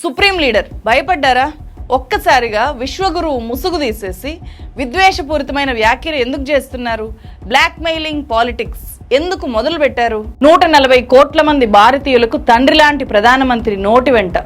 Supreme leader భయపడ్డారా? ఒక్కసారిగా విశ్వగురువు ముసుగు తీసేసి విద్వేషపూరితమైన వ్యాఖ్యలు ఎందుకు చేస్తున్నారు? బ్లాక్ మెయిలింగ్ పాలిటిక్స్ ఎందుకు మొదలు పెట్టారు నూట నలభై కోట్ల మంది భారతీయులకు తండ్రి లాంటి ప్రధానమంత్రి నోటి వెంట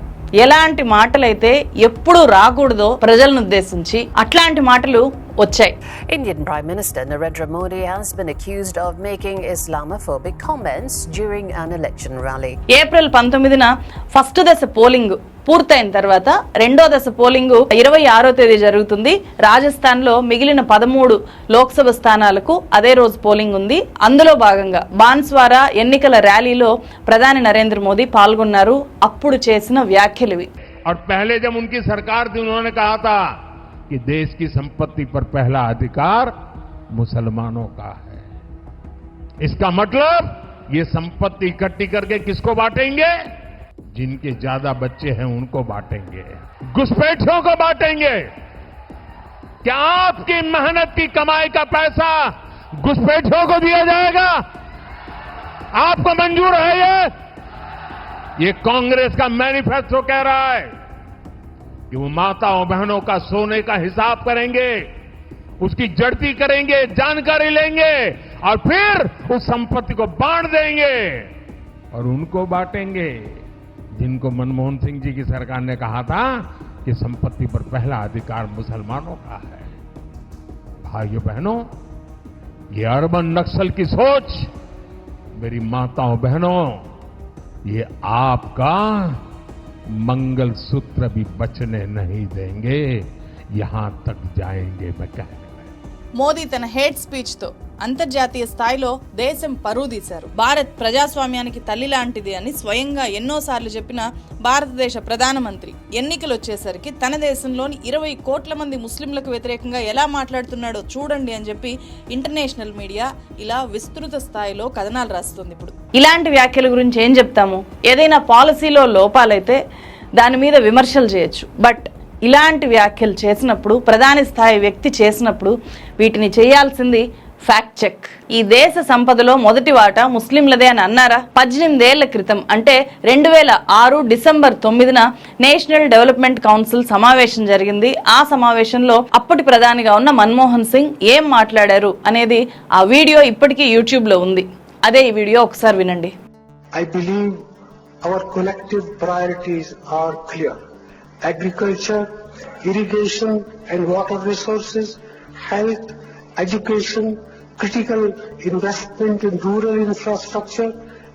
ఎలాంటి మాటలైతే ఎప్పుడూ రాకూడదో ప్రజలను ఉద్దేశించి అట్లాంటి మాటలు వచ్చాయి. Indian Prime Minister Narendra Modi has been accused of making Islamophobic comments during an election rally. April పంతొమ్మిదిన ఫస్ట్ దశ పోలింగ్ పూర్తయిన తర్వాత రెండో దశ పోలింగ్ ఇరవై ఆరో తేదీ జరుగుతుంది రాజస్థాన్ లో మిగిలిన పదమూడు లోక్సభ స్థానాలకు అదే రోజు పోలింగ్ ఉంది అందులో భాగంగా బాన్స్వారా ఎన్నికల ర్యాలీలో ప్రధాని నరేంద్ర మోదీ పాల్గొన్నారు అప్పుడు చేసిన వ్యాఖ్యలు ఇవి और पहले जब उनकी सरकार थी उन्होंने कहा था कि देश की संपत्ति पर पहला अधिकार मुसलमानों का है इसका मतलब ये संपत्ति इकट्ठी करके किसको बांटेंगे जिनके ज़्यादा बच्चे हैं उनको बांटेंगे। घुसपैठियों को बांटेंगे। क्या आपकी मेहनत की कमाई का पैसा घुसपैठियों को दिया जाएगा? आपको मंजूर है ये? ये कांग्रेस का मैनिफेस्टो कह रहा है कि वो माताओं बहनों का सोने का हिसाब करेंगे, उसकी जड़ती करेंगे, जानकारी लेंगे और फिर उस संपत्ति को बांट देंगे और उनको बांटेंगे। जिनको मनमोहन सिंह जी की सरकार ने कहा था कि संपत्ति पर पहला अधिकार मुसलमानों का है। भाइयों बहनों, ये अर्बन नक्सल की सोच, मेरी माताओं बहनों, ये आपका मंगल सूत्र भी बचने नहीं देंगे। यहाँ तक जाएँगे मैं कहने मोदी तन हेट स्पीच तो। అంతర్జాతీయ స్థాయిలో దేశం పరువుదీశారు భారత్ ప్రజాస్వామ్యానికి తల్లి లాంటిది అని స్వయంగా ఎన్నోసార్లు చెప్పిన భారతదేశ ప్రధానమంత్రి ఎన్నికలు వచ్చేసరికి తన దేశంలోని ఇరవై కోట్ల మంది ముస్లింలకు వ్యతిరేకంగా ఎలా మాట్లాడుతున్నాడో చూడండి అని చెప్పి ఇంటర్నేషనల్ మీడియా ఇలా విస్తృత స్థాయిలో కథనాలు రాస్తుంది ఇప్పుడు. ఇలాంటి వ్యాఖ్యల గురించి ఏం చెప్తాము? ఏదైనా పాలసీలో లోపాలైతే దాని మీద విమర్శలు చేయొచ్చు. బట్ ఇలాంటి వ్యాఖ్యలు చేసినప్పుడు ప్రధాని స్థాయి వ్యక్తి చేసినప్పుడు వీటిని చేయాల్సింది ఫ్యాక్ట్ చెక్ ఈ దేశ సంపదలో మొదటి వాటా ముస్లింలదే అని అన్నారా? పద్దెనిమిదేళ్ళ క్రితం అంటే రెండు వేల ఆరు డిసెంబర్ తొమ్మిదిన నేషనల్ డెవలప్మెంట్ కౌన్సిల్ సమావేశం జరిగింది. ఆ సమావేశంలో అప్పటి ప్రధానిగా ఉన్న మన్మోహన్ సింగ్ ఏం మాట్లాడారు అనేది ఆ వీడియో ఇప్పటికీ యూట్యూబ్లో ఉంది. అదే ఈ వీడియో ఒకసారి వినండి. I believe our collective priorities are clear agriculture irrigation and water resources health education, critical investment in rural infrastructure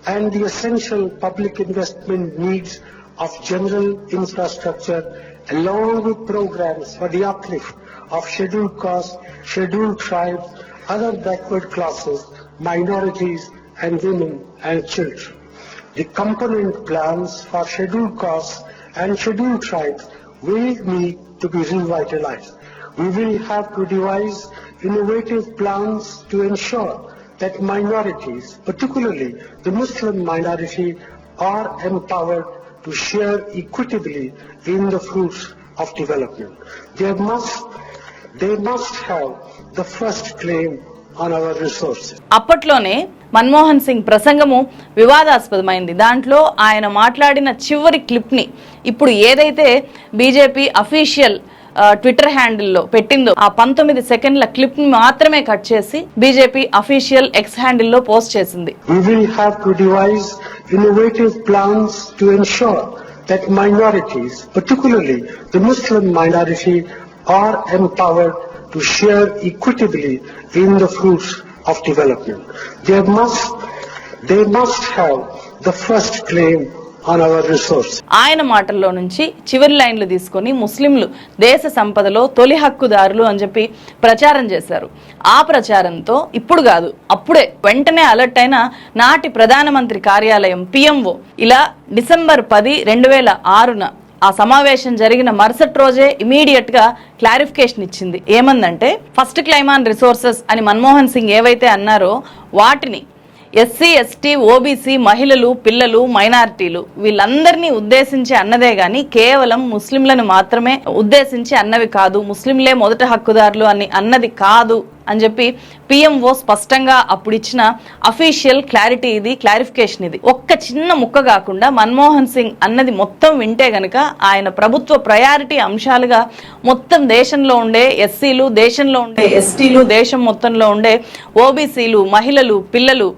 and the essential public investment needs of general infrastructure along with programs for the uplift of scheduled castes, scheduled tribes, other backward classes, minorities and women and children. The component plans for scheduled castes and scheduled tribes will need to be revitalized. We will have to devise innovative plans to ensure that minorities, particularly the Muslim minority, are empowered to share equitably in the fruits of development. They must, they must have the first claim on our resources. అప్పట్లోనే మన్మోహన్ సింగ్ ప్రసంగము వివాదాస్పదమైంది దాంట్లో ఆయన మాట్లాడిన చివరి క్లిప్ని ఇప్పుడు ఏదైతే BJP official Twitter హ్యాండిల్లో పెట్టిందో ఆ పంతొమ్మిది సెకండ్ల క్లిప్ని మాత్రమే కట్ చేసి బీజేపీ అఫీషియల్ ఎక్స్ హ్యాండిల్లో పోస్ట్ చేసింది innovative plans to ensure that minorities, particularly the Muslim minority, are empowered to share equitably in the fruits of development. They must, they must have the first claim. ఆయన మాటల్లో నుంచి చివరి లైన్లు తీసుకొని ముస్లింలు దేశ సంపదలో తొలి హక్కుదారులు అని చెప్పి ప్రచారం చేశారు. ఆ ప్రచారంతో ఇప్పుడు కాదు అప్పుడే వెంటనే అలర్ట్ అయిన నాటి ప్రధానమంత్రి కార్యాలయం పిఎంఓ ఇలా డిసెంబర్ పది రెండు వేల ఆరున ఆ సమావేశం జరిగిన మరుసటి రోజే ఇమీడియట్గా క్లారిఫికేషన్ ఇచ్చింది. ఏమందంటే ఫస్ట్ క్లైమాన్ రిసోర్సెస్ అని మన్మోహన్ సింగ్ ఏవైతే అన్నారో వాటిని ఎస్సీ ఎస్టీ ఓబీసీ మహిళలు పిల్లలు మైనారిటీలు వీళ్ళందరినీ ఉద్దేశించి అన్నదే గాని కేవలం ముస్లింలను మాత్రమే ఉద్దేశించి అన్నవి కాదు. ముస్లింలే మొదట హక్కుదారులు అని అన్నది కాదు అని చెప్పి పిఎంఓ స్పష్టంగా అప్పుడు ఇచ్చిన అఫీషియల్ క్లారిటీ ఇది క్లారిఫికేషన్ ఇది. ఒక్క చిన్న ముక్క కాకుండా మన్మోహన్ సింగ్ అన్నది మొత్తం వింటే గనక ఆయన ప్రభుత్వ ప్రయారిటీ అంశాలుగా మొత్తం దేశంలో ఉండే ఎస్సీలు దేశంలో ఉండే ఎస్టీలు దేశం మొత్తంలో ఉండే ఓబీసీలు మహిళలు పిల్లలు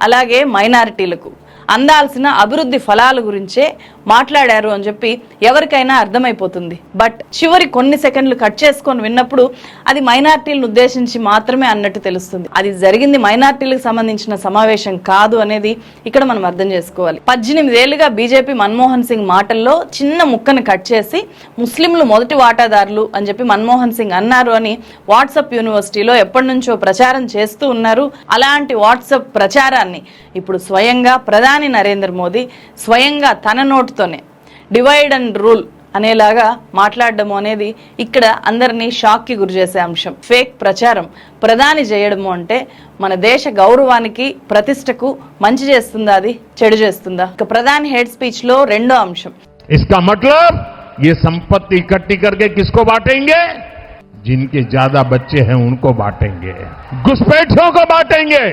అలాగే మైనారిటీలకు అందాల్సిన అభివృద్ధి ఫలాల గురించే మాట్లాడారు అని చెప్పి ఎవరికైనా అర్థమైపోతుంది. బట్ చివరి కొన్ని సెకండ్లు కట్ చేసుకొని విన్నప్పుడు అది మైనార్టీలను ఉద్దేశించి మాత్రమే అన్నట్టు తెలుస్తుంది. అది జరిగింది మైనార్టీలకు సంబంధించిన సమావేశం కాదు అనేది ఇక్కడ మనం అర్థం చేసుకోవాలి. పద్దెనిమిది ఏళ్ళుగా బీజేపీ మన్మోహన్ సింగ్ మాటల్లో చిన్న ముక్కను కట్ చేసి ముస్లింలు మొదటి వాటాదారులు అని చెప్పి మన్మోహన్ సింగ్ అన్నారు అని వాట్సాప్ యూనివర్సిటీలో ఎప్పటి నుంచో ప్రచారం చేస్తూ ఉన్నారు. అలాంటి వాట్సాప్ ప్రచారాన్ని ఇప్పుడు స్వయంగా ప్రధాని నరేంద్ర మోదీ స్వయంగా తన నోటితోనే డివైడ్ అండ్ రూల్ అనేలాగా మాట్లాడడము అనేది ఇక్కడ అందరినీ షాక్ కి గురి చేసే అంశం ఫేక్ ప్రచారం ప్రధాని చేయడము అంటే మన దేశ గౌరవానికి ప్రతిష్టకు మంచి చేస్తుందా అది చెడు చేస్తుందా ఇక ప్రధాని హెడ్ స్పీచ్ లో రెండో అంశం इसका मतलब ये संपत्ति इकट्ठी करके किसको बांटेंगे जिनके ज्यादा बच्चे हैं उनको बांटेंगे घुसपैठियों को बांटेंगे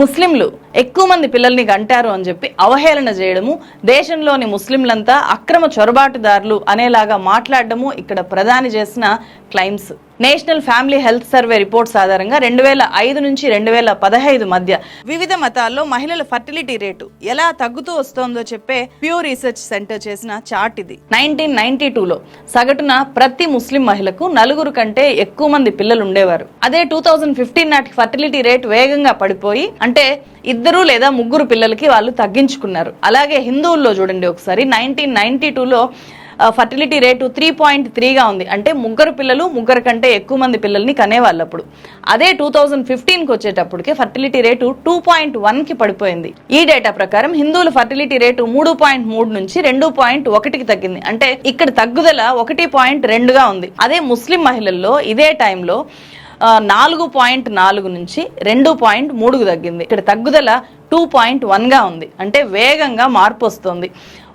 ముస్లింలు ఎక్కువ మంది పిల్లల్ని గంటారు అని చెప్పి అవహేళన చేయడము దేశంలోని ముస్లింలంతా అక్రమ చొరబాటుదారులు అనేలాగా మాట్లాడడము ఇక్కడ ప్రధాని చేసిన claims. National family health survey reports ఆధారంగా రెండు వేల ఐదు నుంచి రెండు వేల పదహైదు మధ్య వివిధ మతాల్లో మహిళల ఫర్టిలిటీ రేటు ఎలా తగ్గుతూ వస్తోందో చెప్పే ప్యూ రీసెర్చ్ సెంటర్ చేసిన చార్ట్ ఇది. నైన్టీన్ నైన్టీ టూలో సగటున ప్రతి ముస్లిం మహిళకు నలుగురు కంటే ఎక్కువ మంది పిల్లలు ఉండేవారు. అదే టూ థౌజండ్ ఫిఫ్టీన్ నాటికి ఫర్టిలిటీ రేట్ వేగంగా పడిపోయి అంటే ఇద్దరు ఇద్దరు లేదా ముగ్గురు పిల్లలకి వాళ్ళు తగ్గించుకున్నారు. అలాగే హిందువుల్లో చూడండి ఒకసారి నైన్టీన్ నైన్టీ టూలో ఫర్టిలిటీ రేటు త్రీ పాయింట్ త్రీగా ఉంది. అంటే ముగ్గురు పిల్లలు ముగ్గురు కంటే ఎక్కువ మంది పిల్లల్ని కనేవాళ్ళు అప్పుడు అదే టూ థౌజండ్ ఫిఫ్టీన్కి వచ్చేటప్పటికి ఫర్టిలిటీ రేటు టూ పాయింట్ వన్కి పడిపోయింది. ఈ డేటా ప్రకారం హిందువుల ఫర్టిలిటీ రేటు మూడు పాయింట్ మూడు నుంచి రెండు పాయింట్ ఒకటికి తగ్గింది. అంటే ఇక్కడ తగ్గుదల ఒకటి పాయింట్ రెండుగా ఉంది. అదే ముస్లిం మహిళల్లో ఇదే టైంలో నాలుగు పాయింట్ నాలుగు నుంచి రెండు పాయింట్ మూడుకు తగ్గింది. ఇక్కడ తగ్గుదల టూ పాయింట్ వన్గా ఉంది. అంటే వేగంగా మార్పు వస్తుంది.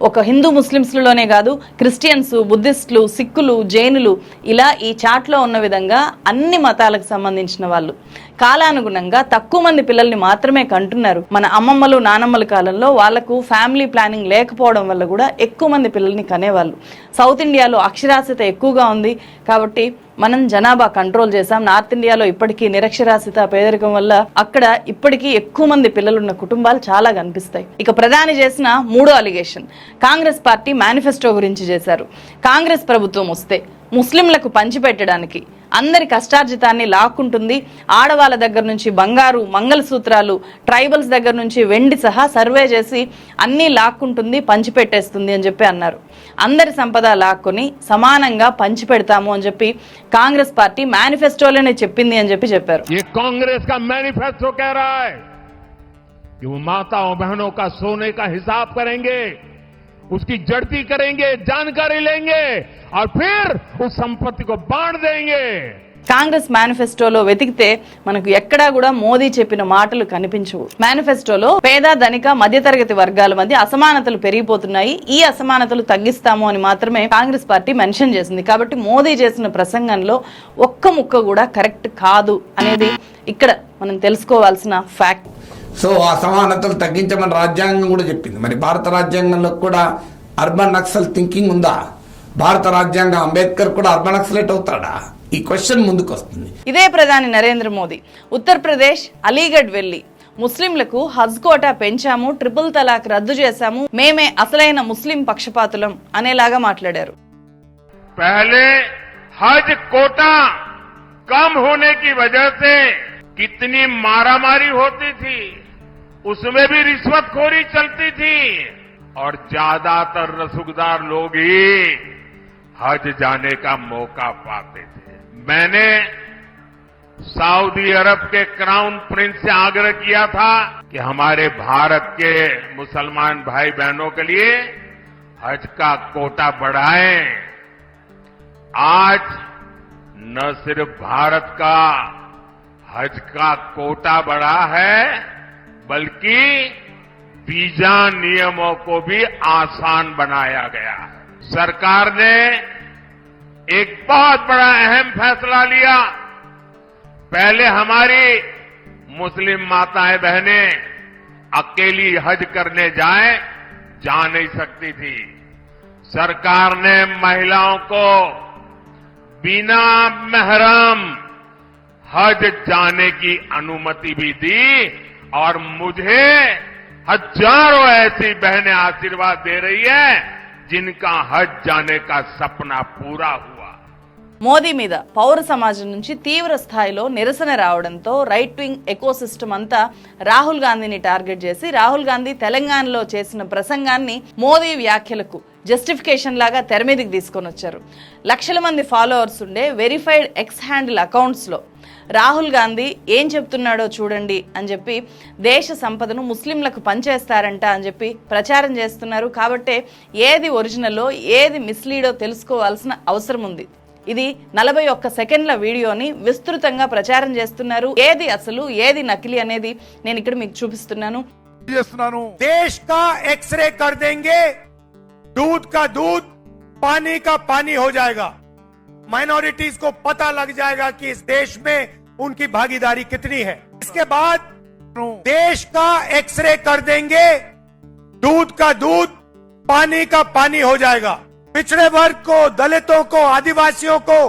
ఒక హిందూ ముస్లిమ్స్లలోనే కాదు క్రిస్టియన్స్ బుద్ధిస్టులు సిక్కులు జైనులు ఇలా ఈ చాట్లో ఉన్న విధంగా అన్ని మతాలకు సంబంధించిన వాళ్ళు కాలానుగుణంగా తక్కువ మంది పిల్లల్ని మాత్రమే కంటున్నారు. మన అమ్మమ్మలు నానమ్మల కాలంలో వాళ్ళకు ఫ్యామిలీ ప్లానింగ్ లేకపోవడం వల్ల కూడా ఎక్కువ మంది పిల్లల్ని కనేవాళ్ళు. సౌత్ ఇండియాలో అక్షరాస్యత ఎక్కువగా ఉంది కాబట్టి మనం జనాభా కంట్రోల్ చేసాం నార్త్ ఇండియాలో ఇప్పటికీ నిరక్షరాస్యత పేదరికం వల్ల అక్కడ ఇప్పటికీ ఎక్కువ మంది పిల్లలున్న కుటుంబాలు చాలా కనిపిస్తాయి. ఇక ప్రధాని చేసిన మూడో అలిగేషన్ కాంగ్రెస్ పార్టీ మేనిఫెస్టో గురించి చేశారు. కాంగ్రెస్ ప్రభుత్వం వస్తే ముస్లింలకు పంచిపెట్టడానికి అందరి కష్టార్జితాన్ని లాక్కుంటుంది ఆడవాళ్ళ దగ్గర నుంచి బంగారు మంగళసూత్రాలు ట్రైబల్స్ దగ్గర నుంచి వెండి సహా సర్వే చేసి అన్నీ లాక్కుంటుంది పంచిపెట్టేస్తుంది అని చెప్పి అన్నారు అందరి సంపద లాక్కొని సమానంగా పంచిపెడతాము అని చెప్పి కాంగ్రెస్ పార్టీ మేనిఫెస్టోలోనే చెప్పింది అని చెప్పి చెప్పారు ये कांग्रेस का मैनिफेस्टो कह रहा है कि वो माताओं बहनों का सोने का हिसाब करेंगे उसकी जड़ती करेंगे जानकारी लेंगे और फिर उस संपत्ति को बांट देंगे కాంగ్రెస్ మేనిఫెస్టోలో వెతికితే మనకు ఎక్కడా కూడా మోదీ చెప్పిన మాటలు కనిపించవు మేనిఫెస్టోలో పేద ధనిక మధ్యతరగతి వర్గాల మధ్య అసమానతలు పెరిగిపోతున్నాయి ఈ అసమానతలు తగ్గిస్తాము అని మాత్రమే కాంగ్రెస్ పార్టీ మెన్షన్ చేసింది కాబట్టి మోదీ చేసిన ప్రసంగంలో ఒక్క ముక్క కూడా కరెక్ట్ కాదు అనేది ఇక్కడ మనం తెలుసుకోవాల్సిన ఫ్యాక్ట్ సో ఆ సమానతలు తగ్గించమని రాజ్యాంగం కూడా చెప్పింది. మరి భారత రాజ్యాంగంలో కూడా అర్బన్ నక్సల్ థింకింగ్ ఉందా? భారత రాజ్యాంగం అంబేద్కర్ కూడా అర్బన్ నక్సలేట్ అవుతాడా? ఈ క్వశ్చన్ ముందుకు వస్తుంది. ఇదే ప్రధాని నరేంద్ర మోదీ. ఉత్తరప్రదేశ్ అలీగఢ్ వెళ్ళి ముస్లింలకు హజ్ కోటా పెంచాము ట్రిపుల్ తలాక్ రద్దు చేశాము మేమే అసలైన ముస్లిం పక్షపాతులం అనేలాగా మాట్లాడారు. పహలే హజ్ కోటా కమ్ హోనే కి వజహ సే కితనీ మారామారీ హోతీ థీ उसमें भी रिश्वतखोरी चलती थी। और ज़्यादातर रसूखदार लोग ही हज जाने का मौका पाते थे। मैंने सऊदी अरब के क्राउन प्रिंस से आग्रह किया था कि हमारे भारत के मुसलमान भाई बहनों के लिए हज का कोटा बढ़ाएँ। आज न सिर्फ़ भारत का हज का कोटा बढ़ा है बल्कि वीज़ा नियमों को भी आसान बनाया गया सरकार ने एक बहुत बड़ा अहम फैसला लिया। पहले हमारी मुस्लिम माताएँ बहनें अकेली हज करने जाए, जा नहीं सकती थी। सरकार ने महिलाओं को बिना महरम हज जाने की अनुमति भी दी। और मुझे हजारों ऐसी बहनें आशीर्वाद दे रही है जिनका हज जाने का सपना पूरा हुआ మోదీ మీద పౌర సమాజం నుంచి తీవ్ర స్థాయిలో నిరసన రావడంతో రైట్ వింగ్ ఎకోసిస్టమ్ అంతా రాహుల్ గాంధీని టార్గెట్ చేసి రాహుల్ గాంధీ తెలంగాణలో చేసిన ప్రసంగాన్ని మోదీ వ్యాఖ్యలకు జస్టిఫికేషన్ లాగా తెర మీదకి తీసుకొని వచ్చారు లక్షల మంది ఫాలోవర్స్ ఉండే వెరిఫైడ్ ఎక్స్ హ్యాండిల్ అకౌంట్స్లో రాహుల్ గాంధీ ఏం చెప్తున్నాడో చూడండి అని చెప్పి దేశ సంపదను ముస్లింలకు పంచేస్తారంట అని చెప్పి ప్రచారం చేస్తున్నారు కాబట్టే ఏది ఒరిజినలో ఏది మిస్లీడో తెలుసుకోవాల్సిన అవసరం ఉంది ఇది నలభై ఒక్క సెకండ్ల వీడియోని విస్తృతంగా ప్రచారం చేస్తున్నారు ఏది అసలు ఏది నకిలీ అనేది నేను ఇక్కడ మీకు చూపిస్తున్నాను చేస్తున్నాను देश का एक्सरे कर देंगे दूध का दूध पानी का पानी हो जाएगा माइनॉरिटीज को पता लग जाएगा कि इस देश में उनकी भागीदारी कितनी है? इसके बाद देश का एक्सरे कर देंगे दूध का दूध पानी का पानी हो जाएगा। पिछड़े वर्ग को दलितों को आदिवासियों को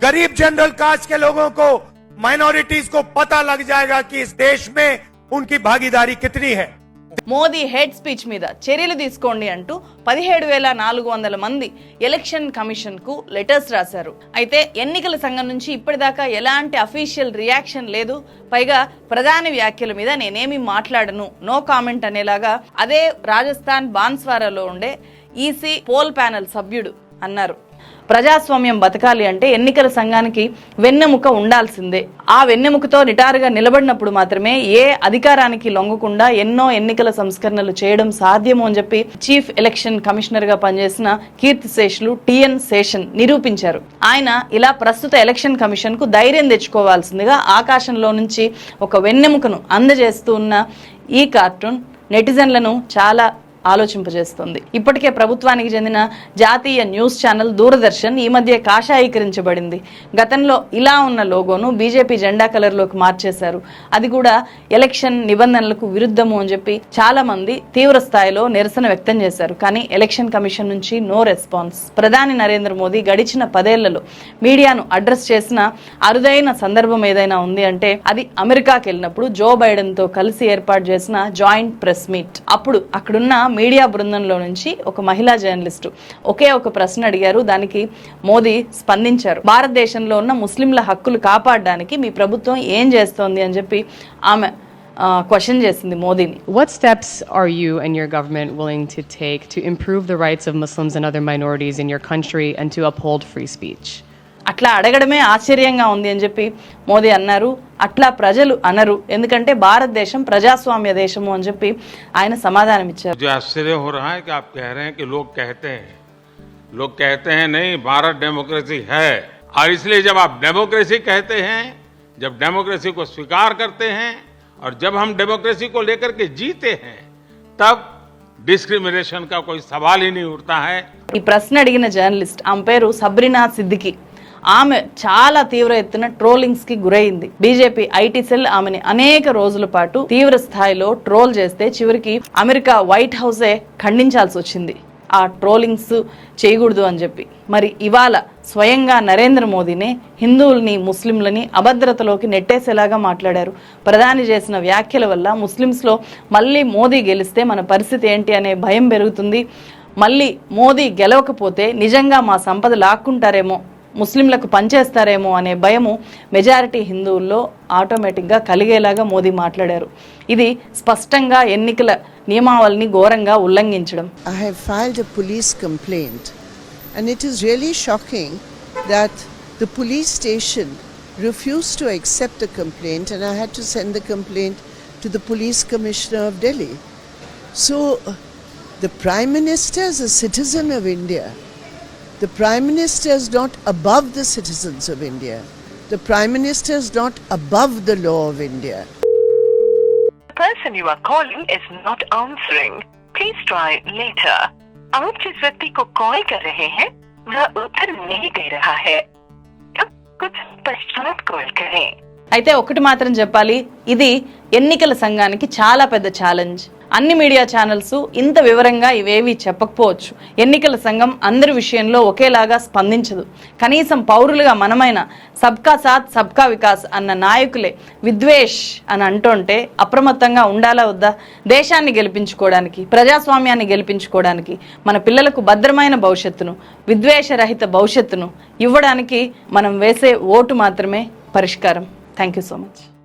गरीब जनरल कास्ट के लोगों को माइनॉरिटीज को पता लग जाएगा कि इस देश में उनकी भागीदारी कितनी है। మోదీ హెడ్ స్పీచ్ మీద చర్యలు తీసుకోండి అంటూ పదిహేడు వేల నాలుగు వందల మంది ఎలక్షన్ కమిషన్కు లెటర్స్ రాశారు. అయితే ఎన్నికల సంఘం నుంచి ఇప్పటిదాకా ఎలాంటి అఫీషియల్ రియాక్షన్ లేదు. పైగా ప్రధాని వ్యాఖ్యల మీద నేనేమి మాట్లాడను. నో కామెంట్ అనేలాగా అదే రాజస్థాన్ బాన్స్వారాలో ఉండే ఈసీ పోల్ ప్యానెల్ సభ్యుడు అన్నారు. ప్రజాస్వామ్యం బతకాలి అంటే ఎన్నికల సంఘానికి వెన్నెముక ఉండాల్సిందే. ఆ వెన్నెముకతో నిటారుగా నిలబడినప్పుడు మాత్రమే ఏ అధికారానికి లొంగకుండా ఎన్నో ఎన్నికల సంస్కరణలు చేయడం సాధ్యము అని చెప్పి చీఫ్ ఎలక్షన్ కమిషనర్గా పనిచేసిన కీర్తి శేషులు టిఎన్ శేషన్ నిరూపించారు. ఆయన ఇలా ప్రస్తుత ఎలక్షన్ కమిషన్కు ధైర్యం తెచ్చుకోవాల్సిందిగా ఆకాశంలో నుంచి ఒక వెన్నెముకను అందజేస్తూ ఉన్న ఈ కార్టూన్ నెటిజన్లను చాలా ఆలోచింపజేస్తుంది. ఇప్పటికే ప్రభుత్వానికి చెందిన జాతీయ న్యూస్ ఛానల్ దూరదర్శన్ ఈ మధ్య కాషాయీకరించబడింది. గతంలో ఇలా ఉన్న లోగోను బీజేపీ జెండా కలర్లోకి మార్చేశారు. అది కూడా ఎలక్షన్ నిబంధనలకు విరుద్ధము అని చెప్పి చాలా మంది తీవ్ర స్థాయిలో నిరసన వ్యక్తం చేశారు. కానీ ఎలక్షన్ కమిషన్ నుంచి నో రెస్పాన్స్. ప్రధాని నరేంద్ర మోదీ గడిచిన పదేళ్ళలో మీడియాను అడ్రస్ చేసిన అరుదైన సందర్భం ఏదైనా ఉంది అంటే అది అమెరికాకి వెళ్ళినప్పుడు జో బైడెన్తో కలిసి ఏర్పాటు చేసిన జాయింట్ ప్రెస్ మీట్. అప్పుడు అక్కడున్న మీడియా బృందంలో నుంచి ఒక మహిళా జర్నలిస్టు ఒకే ఒక ప్రశ్న అడిగారు. దానికి మోదీ స్పందించారు. భారతదేశంలో ఉన్న ముస్లింల హక్కులు కాపాడడానికి మీ ప్రభుత్వం ఏం చేస్తోంది అని చెప్పి ఆమె క్వశ్చన్ చేసింది మోదీని. What steps are you and your government willing to take to improve the rights of Muslims and other minorities in your country and to uphold free speech అట్లా అడగడమే ఆశ్చర్యంగా ఉంది అని చెప్పి మోదీ అన్నారు అట్లా ప్రజలు అనరు ఎందుకంటే భారతదేశం ప్రజాస్వామ్య దేశము అని చెప్పి ఆయన సమాధానం ఇచ్చారు मुझे आश्चर्य हो रहा है कि आप कह रहे हैं कि लोग कहते हैं लोग कहते हैं नहीं भारत डेमोक्रेसी है और इसलिए जब आप डेमोक्रेसी कहते हैं जब डेमोक्रेसी को स्वीकार करते हैं और जब हम डेमोक्रेसी को लेकर के जीते हैं तब डिस्क्रिमिनेशन का कोई सवाल ही नहीं उठता है ఈ ప్రశ్న అడిగిన జర్నలిస్ట్ ఆమె పేరు సబ్రినా సిద్దికి ఆమె చాలా తీవ్ర ఎత్తున ట్రోలింగ్స్కి గురైంది. బీజేపీ ఐటీ సెల్ ఆమెని అనేక రోజుల పాటు తీవ్ర స్థాయిలో ట్రోల్ చేస్తే చివరికి అమెరికా వైట్ హౌసే ఖండించాల్సి వచ్చింది. ఆ ట్రోలింగ్స్ చేయకూడదు అని చెప్పి. మరి ఇవాళ స్వయంగా నరేంద్ర మోదీనే హిందువుల్ని ముస్లింలని అభద్రతలోకి నెట్టేసేలాగా మాట్లాడారు. ప్రధాని చేసిన వ్యాఖ్యల వల్ల ముస్లిమ్స్లో మళ్ళీ మోదీ గెలిస్తే మన పరిస్థితి ఏంటి అనే భయం పెరుగుతుంది. మళ్ళీ మోదీ గెలవకపోతే నిజంగా మా సంపద లాక్కుంటారేమో ముస్లింలకు పనిచేస్తారేమో అనే భయము మెజారిటీ హిందువుల్లో ఆటోమేటిక్గా కలిగేలాగా మోదీ మాట్లాడారు ఇది స్పష్టంగా ఎన్నికల నియమావళిని ఘోరంగా ఉల్లంఘించడం I have filed a police complaint, and it is really shocking that the police station refused to accept the complaint, and I had to send the complaint to the police commissioner of Delhi. So, the Prime Minister is a citizen of India. The Prime Minister is not above the citizens of India. The Prime Minister is not above the law of India. person you are calling is not answering. Please try later. आप जिस व्यक्ति को call कर रहे हैं वह उत्तर नहीं दे रहा है अब कुछ पश्चात कॉल करें అయితే ఒకటి మాత్రం చెప్పాలి ఇది ఎన్నికల సంఘానికి చాలా పెద్ద ఛాలెంజ్ అన్ని మీడియా ఛానల్స్ ఇంత వివరంగా ఇవేవి చెప్పకపోవచ్చు. ఎన్నికల సంఘం అందరి విషయంలో ఒకేలాగా స్పందించదు. కనీసం పౌరులుగా మనమైన సబ్కా సాత్ సబ్కా వికాస్ అన్న నాయకులే విద్వేష్ అని అంటుంటే అప్రమత్తంగా ఉండాలా వద్దా? దేశాన్ని గెలిపించుకోవడానికి ప్రజాస్వామ్యాన్ని గెలిపించుకోవడానికి మన పిల్లలకు భద్రమైన భవిష్యత్తును విద్వేషరహిత భవిష్యత్తును ఇవ్వడానికి మనం వేసే ఓటు మాత్రమే పరిష్కారం. Thank you so much